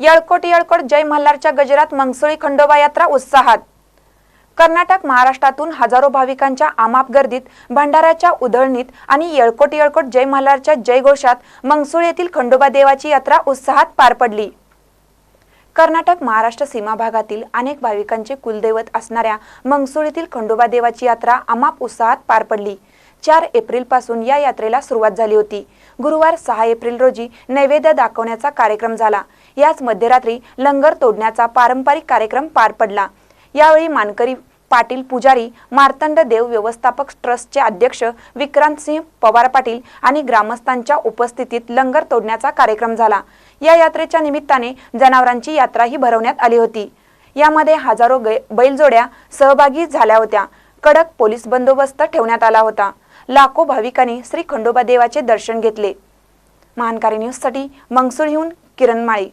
यळकोट यळकोट जय मल्हारच्या गजरात मंगसुळी खंडोबा यात्रा उत्साहात. कर्नाटक महाराष्ट्रातून हजारो भाविकांच्या आमाप गर्दीत भंडाऱ्याच्या उधळणीत आणि येळकोट येळकोट जय मल्हारच्या जयघोषात मंगसुळ येथील खंडोबा देवाची यात्रा उत्साहात पार पडली. कर्नाटक महाराष्ट्र सीमा भागातील अनेक भाविकांचे कुलदैवत असणाऱ्या मंगसुळीतील येथील खंडोबा देवाची यात्रा अमाप उत्साहात पार पडली. चार एप्रिलपासून या यात्रेला सुरुवात झाली होती. गुरुवार सहा एप्रिल रोजी नैवेद्य दाखवण्याचा कार्यक्रम झाला. याच मध्यरात्री लंगर तोडण्याचा पारंपरिक कार्यक्रम पार पडला. यावेळी मानकरी पाटील पुजारी मार्तंड देव व्यवस्थापक ट्रस्टचे अध्यक्ष विक्रांतसिंह पवार पाटील आणि ग्रामस्थांच्या उपस्थितीत लंगर तोडण्याचा कार्यक्रम झाला. या यात्रेच्या निमित्ताने जनावरांची यात्राही भरवण्यात आली होती. यामध्ये हजारो बैलजोड्या सहभागी झाल्या होत्या. कडक पोलीस बंदोबस्त ठेवण्यात आला होता. लाखो भाविकांनी श्री खंडोबा देवाचे दर्शन घेतले. महानकारी न्यूजसाठी मंगसूळहून किरण माळी.